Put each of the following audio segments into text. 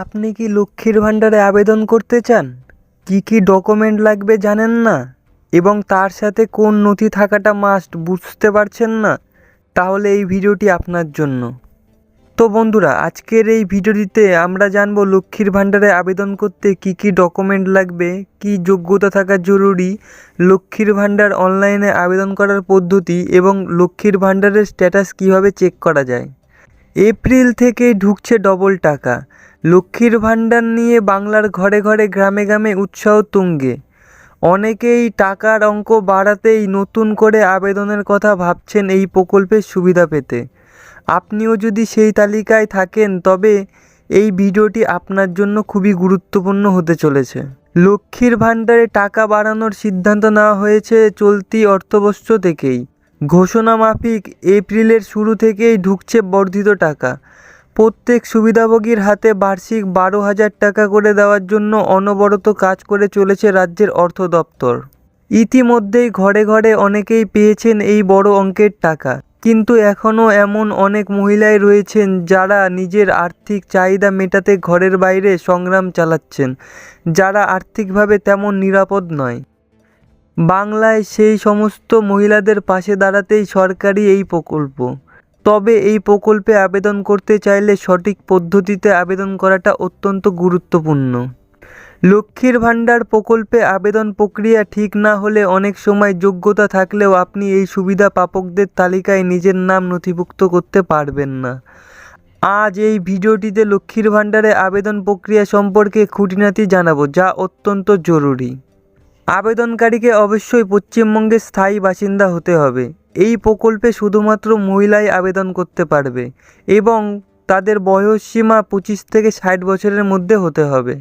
আপনি কি লক্ষ্মীর ভাণ্ডারে আবেদন করতে চান? কি কি ডকুমেন্ট লাগবে জানেন না? এবং তার সাথে কোন নথি থাকাটা মাস্ট বুঝতে পারছেন না? তাহলে এই ভিডিওটি আপনার জন্য। তো বন্ধুরা, আজকের এই ভিডিওটিতে আমরা জানব লক্ষ্মীর ভাণ্ডারে আবেদন করতে কি কি ডকুমেন্ট লাগবে, কি যোগ্যতা থাকা জরুরি, লক্ষ্মীর ভাণ্ডার অনলাইনে আবেদন করার পদ্ধতি এবং লক্ষ্মীর ভাণ্ডারের স্ট্যাটাস কীভাবে চেক করা যায়। এপ্রিল থেকেই ঢুকছে ডবল টাকা। লক্ষ্মীর ভাণ্ডার নিয়ে বাংলার ঘরে ঘরে, গ্রামে গ্রামে উৎসাহ তুঙ্গে। অনেকেই টাকার অঙ্ক বাড়াতেই নতুন করে আবেদনের কথা ভাবছেন এই প্রকল্পের সুবিধা পেতে। আপনিও যদি সেই তালিকায় থাকেন, তবে এই ভিডিওটি আপনার জন্য খুবই গুরুত্বপূর্ণ হতে চলেছে। লক্ষ্মীর ভাণ্ডারে টাকা বাড়ানোর সিদ্ধান্ত নেওয়া হয়েছে চলতি অর্থবর্ষ থেকেই। ঘোষণা মাফিক এপ্রিলের শুরু থেকেই ঢুকছে বর্ধিত টাকা। প্রত্যেক সুবিধাভোগীর হাতে বার্ষিক বারো হাজার টাকা করে দেওয়ার জন্য অনবরত কাজ করে চলেছে রাজ্যের অর্থ দপ্তর। ইতিমধ্যেই ঘরে ঘরে অনেকেই পেয়েছেন এই বড় অঙ্কের টাকা। কিন্তু এখনও এমন অনেক মহিলাই রয়েছেন যারা নিজের আর্থিক চাহিদা মেটাতে ঘরের বাইরে সংগ্রাম চালাচ্ছেন, যারা আর্থিকভাবে তেমন নিরাপদ নয়। বাংলায় সেই সমস্ত মহিলাদের পাশে দাঁড়াতেই সরকারি এই প্রকল্প। তবে এই প্রকল্পে আবেদন করতে চাইলে সঠিক পদ্ধতিতে আবেদন করাটা অত্যন্ত গুরুত্বপূর্ণ। লক্ষ্মীর ভাণ্ডার প্রকল্পে আবেদন প্রক্রিয়া ঠিক না হলে অনেক সময় যোগ্যতা থাকলেও আপনি এই সুবিধা প্রাপকদের তালিকায় নিজের নাম নথিভুক্ত করতে পারবেন না। আজ এই ভিডিওটিতে লক্ষ্মীর ভাণ্ডারে আবেদন প্রক্রিয়া সম্পর্কে খুঁটিনাটি জানাব, যা অত্যন্ত জরুরি। আবেদনকারীকে অবশ্যই পশ্চিমবঙ্গের স্থায়ী বাসিন্দা হতে হবে। এই প্রকল্পে শুধুমাত্র মহিলাই আবেদন করতে পারবে এবং তাদের বয়সসীমা পঁচিশ থেকে ষাট বছরের মধ্যে হতে হবে।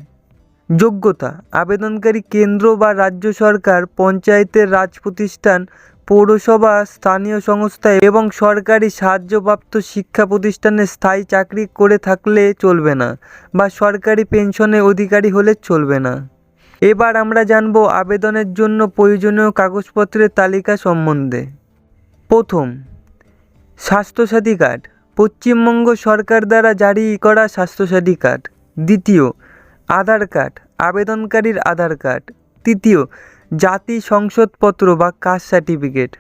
যোগ্যতা, আবেদনকারী কেন্দ্র বা রাজ্য সরকার, পঞ্চায়েতের রাজ প্রতিষ্ঠান পৌরসভা, স্থানীয় সংস্থা এবং সরকারি সাহায্যপ্রাপ্ত শিক্ষা প্রতিষ্ঠানে স্থায়ী চাকরি করে থাকলে চলবে না বা সরকারি পেনশনের অধিকারী হলে চলবে না। এবার আমরা জানব আবেদনের জন্য প্রয়োজনীয় কাগজপত্রের তালিকা সম্বন্ধে। প্রথম, স্বাস্থ্যসাথী কার্ড। পশ্চিমবঙ্গ সরকার দ্বারা জারি করা স্বাস্থ্যসাথী কার্ড। দ্বিতীয়, আধার কার্ড, আবেদনকারীর আধার কার্ড। তৃতীয়, জাতি সংসদপত্র বা কাস্ট সার্টিফিকেট।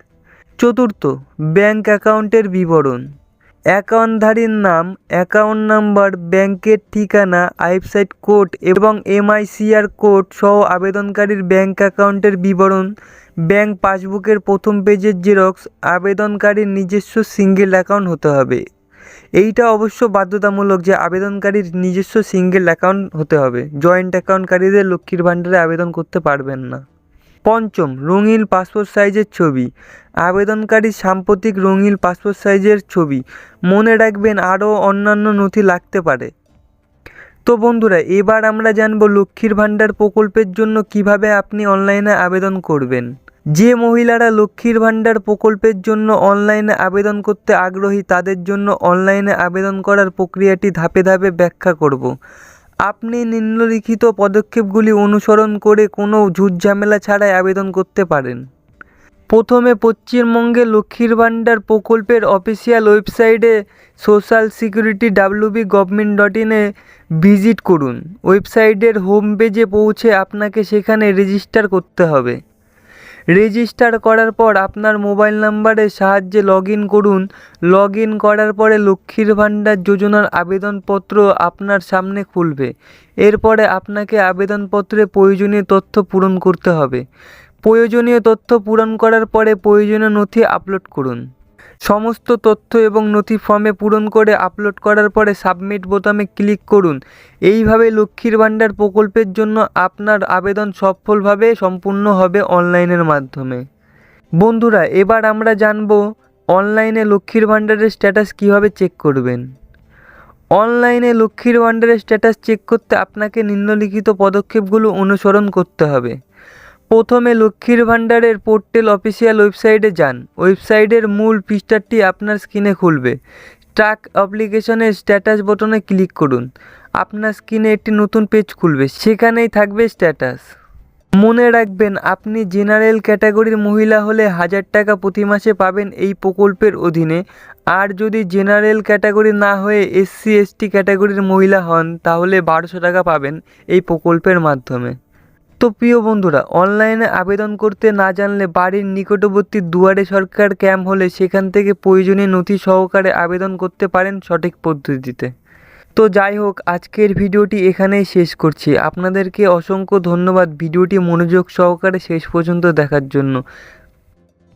চতুর্থ, ব্যাংক অ্যাকাউন্টের বিবরণ। অ্যাকাউন্টধারীর নাম, অ্যাকাউন্ট নাম্বার, ব্যাংকের ঠিকানা, ওয়েবসাইট কোড এবং এমআইসিআর কোড সহ আবেদনকারীর ব্যাংক অ্যাকাউন্টের বিবরণ। ব্যাংক পাসবুকের প্রথম পেজের জেরক্স, আবেদনকারীর নিজস্ব সিঙ্গেল অ্যাকাউন্ট হতে হবে। এইটা অবশ্য বাধ্যতামূলক যে আবেদনকারীর নিজস্ব সিঙ্গেল অ্যাকাউন্ট হতে হবে। জয়েন্ট অ্যাকাউন্টকারীদের লক্ষ্মীর ভাণ্ডারে আবেদন করতে পারবেন না। পঞ্চম, রঙিন পাসপোর্ট সাইজের ছবি। আবেদনকারীর সাম্প্রতিক রঙিন পাসপোর্ট সাইজের ছবি। মনে রাখবেন, আরও অন্যান্য নথি লাগতে পারে। তো বন্ধুরা, এবার আমরা জানব লক্ষ্মীর ভাণ্ডার প্রকল্পের জন্য কীভাবে আপনি অনলাইনে আবেদন করবেন। যে মহিলারা লক্ষ্মীর ভাণ্ডার প্রকল্পের জন্য অনলাইনে আবেদন করতে আগ্রহী, তাদের জন্য অনলাইনে আবেদন করার প্রক্রিয়াটি ধাপে ধাপে ব্যাখ্যা করব। আপনি নিম্নলিখিত পদক্ষেপগুলি অনুসরণ করে কোনো ঝুটঝামেলা ছাড়াই আবেদন করতে পারেন। প্রথমে পশ্চিমবঙ্গে লক্ষ্মীর ভাণ্ডার প্রকল্পের অফিসিয়াল ওয়েবসাইটে social security WB government dot ইনে ভিজিট করুন। ওয়েবসাইটের হোম পেজে পৌঁছে আপনাকে সেখানে রেজিস্টার করতে হবে। রেজিস্টার করার পর আপনার মোবাইল নাম্বারের সাহায্যে লগ করুন। লগ করার পরে লক্ষ্মীর ভাণ্ডার যোজনার আবেদনপত্র আপনার সামনে খুলবে। এরপরে আপনাকে আবেদনপত্রে প্রয়োজনীয় তথ্য পূরণ করতে হবে। প্রয়োজনীয় তথ্য পূরণ করার পরে প্রয়োজনীয় নথি আপলোড করুন। সমস্ত তথ্য এবং নথি ফর্মে পূরণ করে আপলোড করার পরে সাবমিট বোতামে ক্লিক করুন। এইভাবে লক্ষ্মীর ভাণ্ডার প্রকল্পের জন্য আপনার আবেদন সফলভাবে সম্পূর্ণ হবে অনলাইনের মাধ্যমে। বন্ধুরা, এবার আমরা জানব অনলাইনে লক্ষ্মীর ভাণ্ডারের স্ট্যাটাস কীভাবে চেক করবেন। অনলাইনে লক্ষ্মীর ভাণ্ডারের স্ট্যাটাস চেক করতে আপনাকে নিম্নলিখিত পদক্ষেপগুলো অনুসরণ করতে হবে। প্রথমে লক্ষ্মীর ভাণ্ডারের পোর্টাল অফিসিয়াল ওয়েবসাইটে যান। ওয়েবসাইটের মূল পৃষ্ঠাটি আপনার স্ক্রিনে খুলবে। ট্র্যাক অ্যাপ্লিকেশনের স্ট্যাটাস বটনে ক্লিক করুন। আপনার স্ক্রিনে একটি নতুন পেজ খুলবে। সেখানেই থাকবে স্ট্যাটাস। মনে রাখবেন, আপনি জেনারেল ক্যাটাগরির মহিলা হলে হাজার টাকা প্রতি মাসে পাবেন এই প্রকল্পের অধীনে। আর যদি জেনারেল ক্যাটাগরি না হয়ে এসসি, এসটি ক্যাটাগরির মহিলা হন, তাহলে বারোশো টাকা পাবেন এই প্রকল্পের মাধ্যমে। তো প্রিয় বন্ধুরা, অনলাইনে আবেদন করতে না জানলে বাড়ির নিকটবর্তী দুয়ারে সরকার ক্যাম্প হলে সেখান থেকে প্রয়োজনীয় নথি সহকারে আবেদন করতে পারেন সঠিক পদ্ধতিতে। তো যাই হোক, আজকের ভিডিওটি এখানেই শেষ করছি। আপনাদেরকে অসংখ্য ধন্যবাদ ভিডিওটি মনোযোগ সহকারে শেষ পর্যন্ত দেখার জন্য।